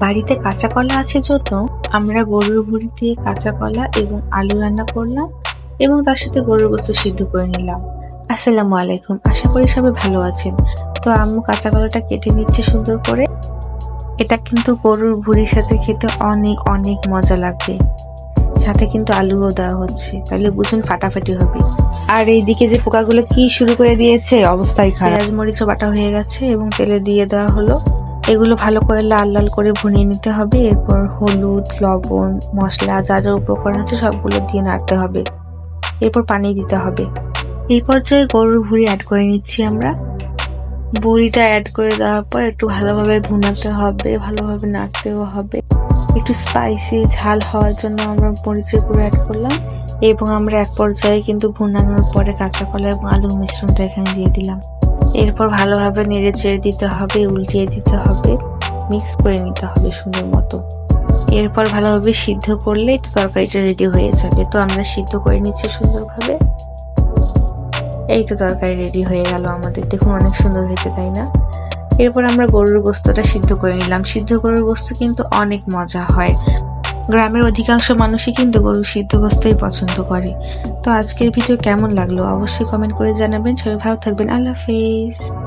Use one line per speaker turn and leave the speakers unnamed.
বাড়িতে কাঁচা কলা আছে জন্য আমরা গরুর ভুড়ি দিয়ে কাঁচা কলা এবং আলু রান্না করলাম এবং তার সাথে গরুর গোস্ত সিদ্ধ করে নিলাম। আসসালামু আলাইকুম, আশা করি সবাই ভালো আছেন। তো আম্মু কাঁচা কলাটা কেটে নিচ্ছে সুন্দর করে। এটা কিন্তু গরুর ভুড়ির সাথে খেতে অনেক অনেক মজা লাগবে। সাথে কিন্তু আলুও দেওয়া হচ্ছে, তাহলে বুঝুন ফাটাফাটি হবে। আর এইদিকে যে পোকাগুলো কি শুরু করে দিয়েছে অবস্থায় খারাপ। পেঁয়াজ মরিচও বাটা হয়ে গেছে এবং তেলে দিয়ে দেওয়া হলো। এগুলো ভালো করে লাল লাল করে ভুনিয়ে নিতে হবে। এরপর হলুদ, লবণ, মশলা যা যা উপকরণ আছে সবগুলো দিয়ে নাড়তে হবে। এরপর পানি দিতে হবে। এই পর্যায়ে গরুর ভুড়ি অ্যাড করে নিচ্ছি আমরা। বড়িটা অ্যাড করে দেওয়ার পর একটু ভালোভাবে ভুনাতে হবে, ভালোভাবে নাড়তেও হবে। একটু স্পাইসি ঝাল হওয়ার জন্য আমরা মরিচের গুঁড়ো অ্যাড করলাম এবং আমরা এক পর্যায়ে কিন্তু ভুনানোর পরে কাঁচা কলা এবং আলুর মিশ্রণটা এখানে দিয়ে দিলাম। এরপর ভালোভাবে নেড়ে চেড়ে দিতে হবে, উল্টিয়ে দিতে হবে মিক্স করে নিতে হবে সুন্দর মতো। এরপর ভালোভাবে সিদ্ধ করলে তরকারিটা রেডি হয়ে যাবে। তো আমরা সিদ্ধ করে নিচ্ছি সুন্দরভাবে। এই তো তরকারি রেডি হয়ে গেল আমাদের। দেখুন অনেক সুন্দর হয়েছে, তাই না? এরপর আমরা গরুর গোস্তটা সিদ্ধ করে নিলাম। সিদ্ধ গরুর গোস্ত কিন্তু অনেক মজা হয়। গ্রামের অধিকাংশ মানুষই কিন্তু গরু সিদ্ধ গোস্তই পছন্দ করে। তো আজকের ভিডিও কেমন লাগল? অবশ্যই কমেন্ট করে জানাবেন। সবাই ভালো থাকবেন। আল্লাহ হাফেজ।